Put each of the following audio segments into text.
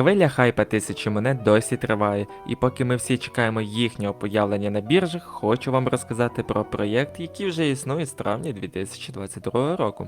Хвиля хайпа тисячі монет досі триває, і поки ми всі чекаємо їхнього появлення на біржах, хочу вам розказати про проєкт, який вже існує з травня 2022 року.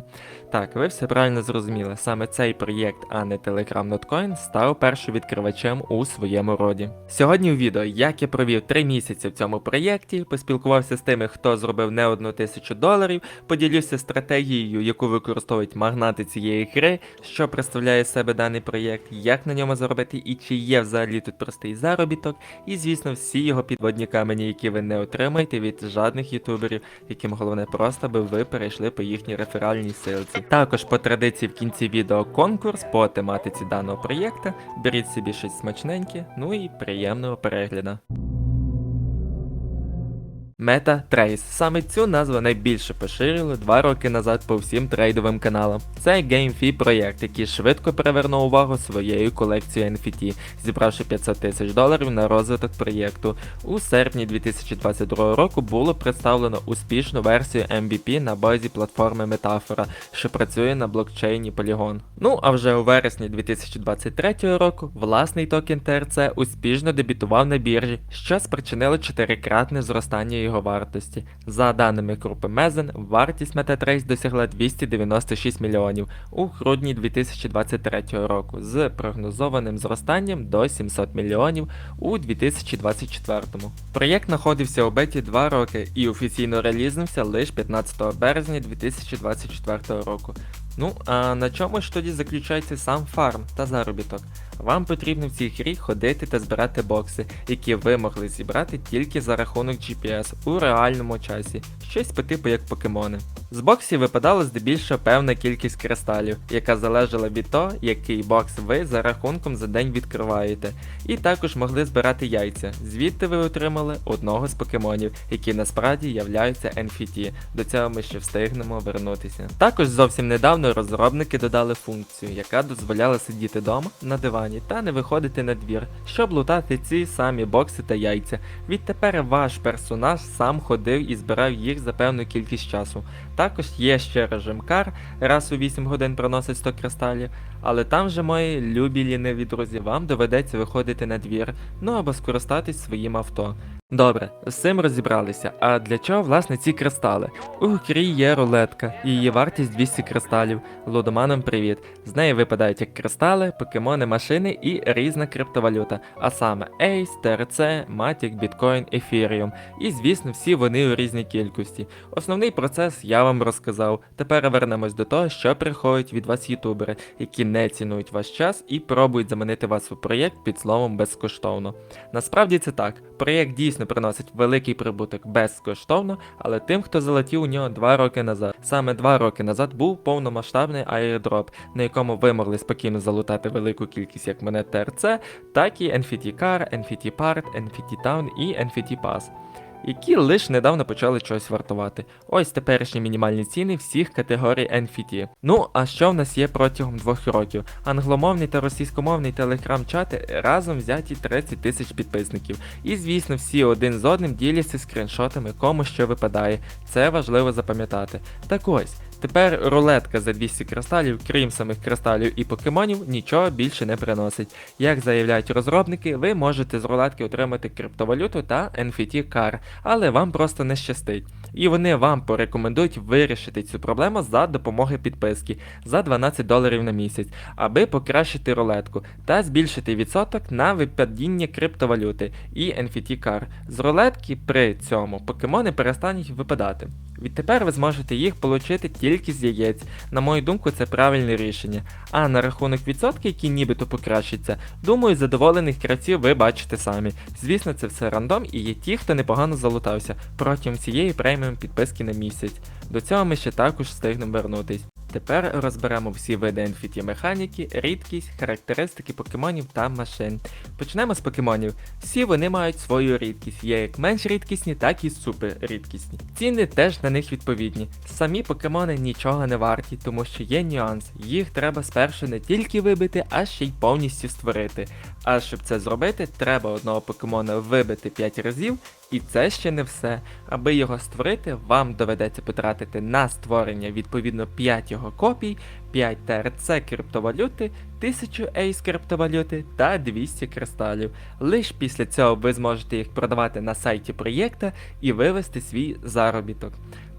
Так, ви все правильно зрозуміли, саме цей проєкт, а не Telegram Notcoin, став першовідкривачем у своєму роді. Сьогодні у відео, як я провів 3 місяці в цьому проєкті, поспілкувався з тими, хто зробив не одну тисячу доларів, поділюся стратегією, яку використовують магнати цієї гри, що представляє себе даний проєкт, як на ньому заробити і чи є взагалі тут простий заробіток, і звісно всі його підводні камені, які ви не отримаєте від жадних ютуберів, яким головне просто аби ви перейшли по їхній реферальній силці. Також по традиції в кінці відео конкурс по тематиці даного проєкта. Беріть собі щось смачненьке, ну і приємного перегляду. MetaTrace. Саме цю назву найбільше поширили два роки назад по всім трейдовим каналам. Це GameFi проєкт, який швидко привернув увагу своєю колекцією NFT, зібравши 500 тисяч доларів на розвиток проєкту. У серпні 2022 року було представлено успішну версію MVP на базі платформи Metafora, що працює на блокчейні Polygon. Ну а вже у вересні 2023 року власний токен TRC успішно дебютував на біржі, що спричинило чотирикратне зростання його вартості. За даними групи Мезен, вартість MetaTrace досягла 296 мільйонів у грудні 2023 року з прогнозованим зростанням до 700 мільйонів у 2024. Проєкт знаходився у беті 2 роки і офіційно релізнився лише 15 березня 2024 року. Ну, а на чому ж тоді заключається сам фарм та заробіток? Вам потрібно в цій грі ходити та збирати бокси, які ви могли зібрати тільки за рахунок GPS у реальному часі, щось по типу як покемони. З боксів випадала здебільшого певна кількість кристалів, яка залежала від того, який бокс ви за рахунком за день відкриваєте. І також могли збирати яйця. Звідти ви отримали одного з покемонів, які насправді являються NFT. До цього ми ще встигнемо вернутися. Також зовсім недавно розробники додали функцію, яка дозволяла сидіти вдома на дивані та не виходити на двір, щоб лутати ці самі бокси та яйця. Відтепер ваш персонаж сам ходив і збирав їх за певну кількість часу. Також є ще режим кар, раз у 8 годин приносить 100 кристалів, але там же мої любі ліниві друзі, вам доведеться виходити на двір, ну або скористатись своїм авто. Добре, з цим розібралися. А для чого власне ці кристали? У грі є рулетка, її вартість 200 кристалів. Лудоманам привіт. З неї випадають як кристали, покемони, машини і різна криптовалюта, а саме Ace, TRC, Matic, Bitcoin, Ethereum. І звісно, всі вони у різній кількості. Основний процес я вам розказав. Тепер вернемось до того, що приходять від вас ютубери, які не цінують ваш час і пробують заманити вас у проєкт під словом безкоштовно. Насправді це так. Проєкт дійсно приносить великий прибуток безкоштовно, але тим, хто залетів у нього 2 роки назад. Саме 2 роки назад був повномасштабний аєрдроп, на якому ви могли спокійно залутати велику кількість як монет ТРЦ, так і NFT Car, NFT Part, NFT Town і NFT Pass. Які лише недавно почали щось вартувати. Ось теперішні мінімальні ціни всіх категорій NFT. Ну, а що в нас є протягом двох років? Англомовний та російськомовний телеграм-чати разом взяті 30 тисяч підписників. І звісно, всі один з одним діляться скріншотами, кому що випадає. Це важливо запам'ятати. Так ось. Тепер рулетка за 200 кристалів, крім самих кристалів і покемонів, нічого більше не приносить. Як заявляють розробники, ви можете з рулетки отримати криптовалюту та NFT CAR, але вам просто не щастить. І вони вам порекомендують вирішити цю проблему за допомогою підписки за 12 доларів на місяць, аби покращити рулетку та збільшити відсоток на випадіння криптовалюти і NFT CAR. З рулетки при цьому покемони перестануть випадати. Відтепер ви зможете їх отримати тільки з яєць. На мою думку, це правильне рішення. А на рахунок відсотків, які нібито покращаться, думаю, задоволених гравців ви бачите самі. Звісно, це все рандом і є ті, хто непогано залутався протягом цієї преміум підписки на місяць. До цього ми ще також встигнемо вернутись. Тепер розберемо всі види NFT механіки, рідкість, характеристики покемонів та машин. Почнемо з покемонів. Всі вони мають свою рідкість, є як менш рідкісні, так і супер рідкісні. Ціни теж на них відповідні. Самі покемони нічого не варті, тому що є нюанс. Їх треба спершу не тільки вибити, а ще й повністю створити. А щоб це зробити, треба одного покемона вибити 5 разів, і це ще не все. Аби його створити, вам доведеться потратити на створення відповідно 5 його копій, 5 ТРЦ криптовалюти, 1000 ейс криптовалюти та 200 кристалів. Лиш після цього ви зможете їх продавати на сайті проєкта і вивести свій заробіток.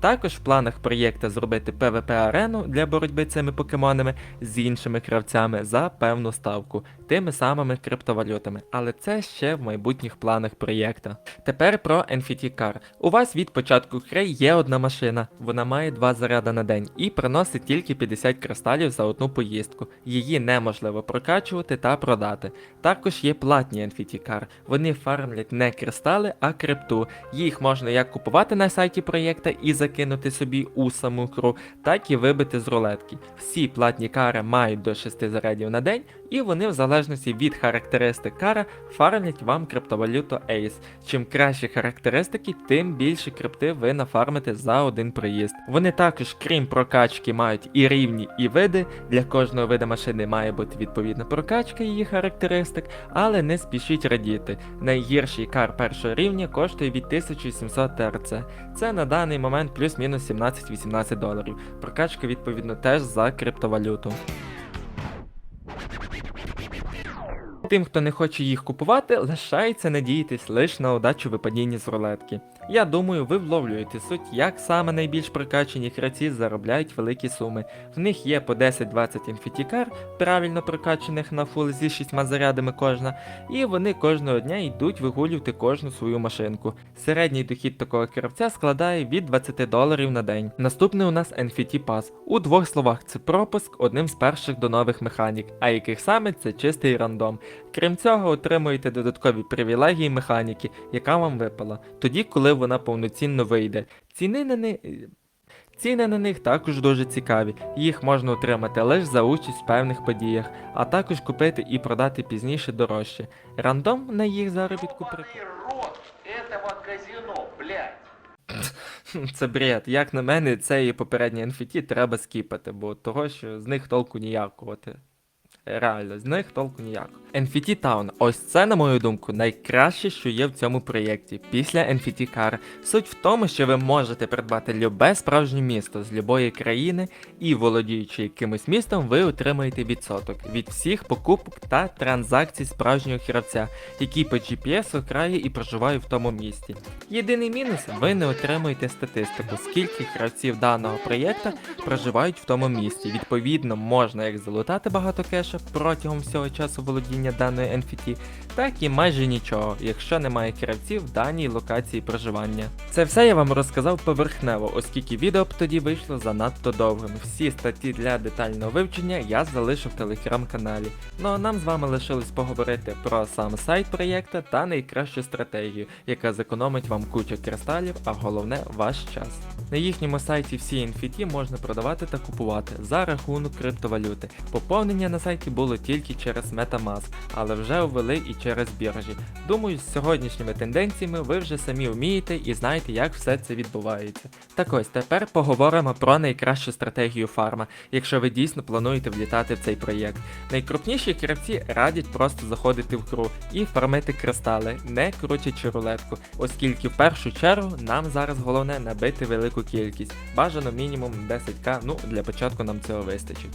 Також в планах проєкта зробити PvP-арену для боротьби цими покемонами з іншими гравцями за певну ставку, тими самими криптовалютами, але це ще в майбутніх планах проєкта. Тепер про NFT Car. У вас від початку гри є одна машина, вона має два заряди на день і приносить тільки 50 кристалів за одну поїздку. Її неможливо прокачувати та продати. Також є платні NFT Car. Вони фармлять не кристали, а крипту. Їх можна як купувати на сайті проєкта і закинути собі у саму гру, так і вибити з рулетки. Всі платні кари мають до 6 зарядів на день, і вони в залежності від характеристик кара фармлять вам криптовалюту Ace. Чим кращі характеристики, тим більше крипти ви нафармите за один приїзд. Вони також, крім прокачки, мають і рівні, і види. Для кожного вида машини має бути відповідна прокачка її характеристик, але не спішіть радіти. Найгірший кар першого рівня коштує від 1700 ТРЦ. Це на даний момент плюс-мінус 17-18 доларів. Прокачка відповідно теж за криптовалюту. Тим, хто не хоче їх купувати, лишається надіятись лише на удачу випадіння з рулетки. Я думаю, ви вловлюєте суть, як саме найбільш прокачені гравці заробляють великі суми. В них є по 10-20 інфітікар, правильно прокачаних на фул зі 6 зарядами кожна, і вони кожного дня йдуть вигулювати кожну свою машинку. Середній дохід такого гравця складає від 20 доларів на день. Наступний у нас NFT Pass. У двох словах, це пропуск одним з перших до нових механік, а яких саме це чистий рандом. Крім цього, отримуєте додаткові привілегії механіки, яка вам випала, тоді, коли вона повноцінно вийде. Ціни на них. Ціни на них також дуже цікаві, їх можна отримати лише за участь в певних подіях, а також купити і продати пізніше дорожче. Рандом на їх заробітку блядь. Це бред. Як на мене, це і попередні NFT треба скіпати, бо того, що з них толку ніякого. Реально, з них толку ніякого. NFT Town. Ось це, на мою думку, найкраще, що є в цьому проєкті після NFT Car. Суть в тому, що ви можете придбати любе справжнє місто з любої країни, і володіючи якимось містом, ви отримаєте відсоток від всіх покупок та транзакцій справжнього гравця, який по GPS окрає і проживає в тому місті. Єдиний мінус ви не отримуєте статистику, скільки гравців даного проєкта проживають в тому місті. Відповідно, можна як залутати багато кеша протягом всього часу володіння даної NFT, так і майже нічого, якщо немає гравців в даній локації проживання. Це все я вам розказав поверхнево, оскільки відео б тоді вийшло занадто довгим. Всі статті для детального вивчення я залишив в телеграм-каналі. Ну а нам з вами лишилось поговорити про сам сайт проєкта та найкращу стратегію, яка зекономить вам кучу кристалів, а головне ваш час. На їхньому сайті всі NFT можна продавати та купувати за рахунок криптовалюти. Поповнення на сайті було тільки через Metamask, але вже ввели і через біржі. Думаю, з сьогоднішніми тенденціями ви вже самі вмієте і знаєте, як все це відбувається. Так ось тепер поговоримо про найкращу стратегію фарма, якщо ви дійсно плануєте влітати в цей проєкт. Найкрупніші гравці радять просто заходити в гру і фармити кристали, не крутячи рулетку, оскільки в першу чергу нам зараз головне набити велику кількість, бажано мінімум 10к, ну для початку нам цього вистачить.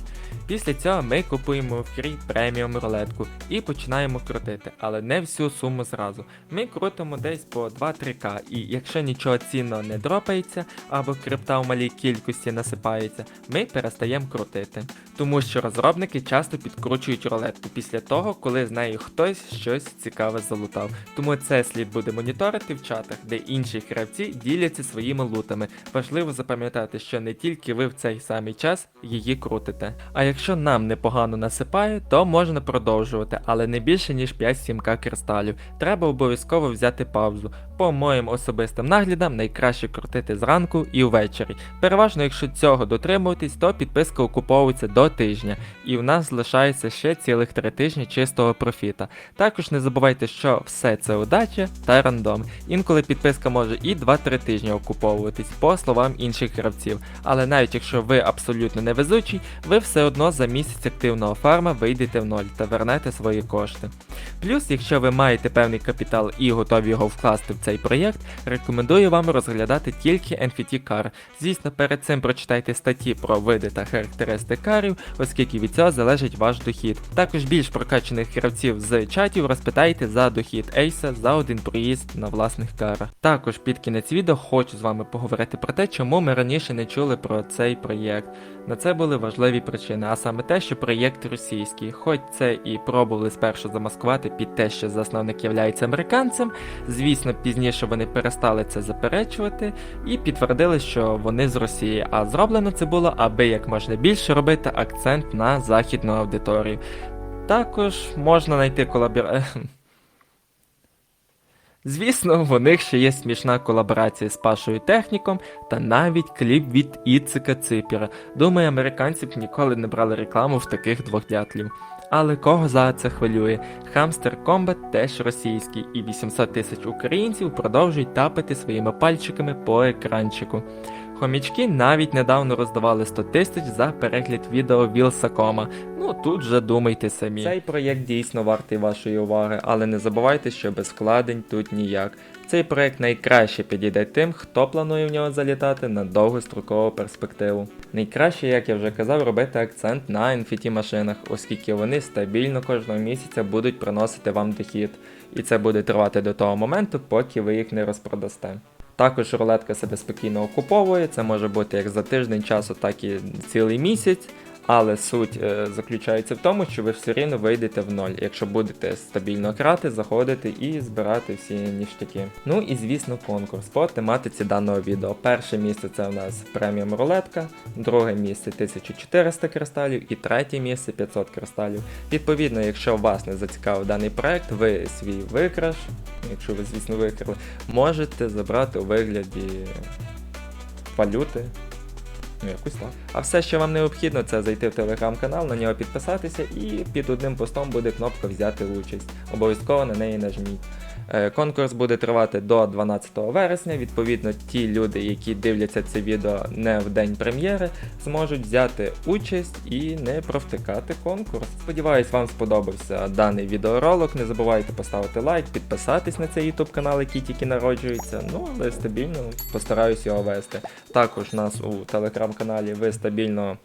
Після цього ми купуємо в грі преміум рулетку і починаємо крутити, але не всю суму зразу. Ми крутимо десь по 2-3к, і якщо нічого цінного не дропається або крипта в малій кількості насипається, ми перестаємо крутити. Тому що розробники часто підкручують рулетку після того, коли з нею хтось щось цікаве залутав. Тому це слід буде моніторити в чатах, де інші гравці діляться своїми лутами. Важливо запам'ятати, що не тільки ви в цей самий час її крутите. А якщо нам непогано насипає, то можна продовжувати, але не більше ніж 5-7к кристалів. Треба обов'язково взяти паузу. По моїм особистим наглядам найкраще крутити зранку і ввечері. Переважно, якщо цього дотримуватись, то підписка окуповується до тижня, і в нас залишається ще цілих 3 тижні чистого профіта. Також не забувайте, що все це удача та рандом. Інколи підписка може і 2-3 тижні окуповуватись, по словам інших гравців. Але навіть якщо ви абсолютно невезучий, ви все одно за місяць активного фарма вийдете в ноль та вернете свої кошти. Плюс, якщо ви маєте певний капітал і готові його вкласти в цей проєкт, рекомендую вам розглядати тільки NFT CAR. Звісно, перед цим прочитайте статті про види та характеристики карів, оскільки від цього залежить ваш дохід. Також більш прокачаних гравців з чатів розпитайте за дохід Ейса за один проїзд на власних карах. Також під кінець відео хочу з вами поговорити про те, чому ми раніше не чули про цей проєкт. На це були важливі причини, а саме те, що проєкт російський, хоч це і пробували спершу замаскувати під те, що засновник являється американцем. Звісно, пізніше вони перестали це заперечувати і підтвердили, що вони з Росії. А зроблено це було, аби як можна більше робити акцент на західну аудиторію. Також можна знайти колабора... Звісно, в них ще є смішна колаборація з Пашою Техніком та навіть кліп від Іцика Ципіра. Думаю, американці б ніколи не брали рекламу в таких двох дятлів. Але кого за це хвилює? Хамстер Комбат теж російський, і 800 тисяч українців продовжують тапати своїми пальчиками по екранчику. Хомічки навіть недавно роздавали 100 тисяч за перегляд відео Вілсакома. Ну тут вже думайте самі. Цей проєкт дійсно вартий вашої уваги, але не забувайте, що без вкладень тут ніяк. Цей проєкт найкраще підійде тим, хто планує в нього залітати на довгострокову перспективу. Найкраще, як я вже казав, робити акцент на NFT машинах, оскільки вони стабільно кожного місяця будуть приносити вам дохід, і це буде тривати до того моменту, поки ви їх не розпродасте. Також рулетка себе спокійно окуповує, це може бути як за тиждень часу, так і цілий місяць. Але суть е, заключається в тому, що ви все рівно вийдете в ноль, якщо будете стабільно грати, заходити і збирати всі ніштяки. Ну і звісно, конкурс по тематиці даного відео. Перше місце це у нас преміум рулетка, друге місце 1400 кристалів і третє місце 500 кристалів. Відповідно, якщо вас не зацікавив даний проект, ви свій виграш, якщо ви, звісно, виграли, можете забрати у вигляді валюти. Ну, якось так. А все, що вам необхідно, це зайти в телеграм-канал, на нього підписатися, і під одним постом буде кнопка взяти участь. Обов'язково на неї нажміть. Е, Конкурс буде тривати до 12 вересня. Відповідно, ті люди, які дивляться це відео не в день прем'єри, зможуть взяти участь і не провтикати конкурс. Сподіваюсь, вам сподобався даний відеоролик. Не забувайте поставити лайк, підписатись на цей YouTube канал, який тільки народжується. Ну, але стабільно постараюсь його вести. Також нас у телеграм-каналі ви стабільно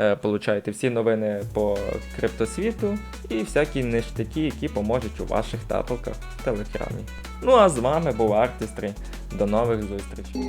е, получаєте всі новини по криптосвіту і всякі ништяки, які поможуть у ваших тапалках в телеграмі. Ну а з вами був Артістрі. До нових зустрічей.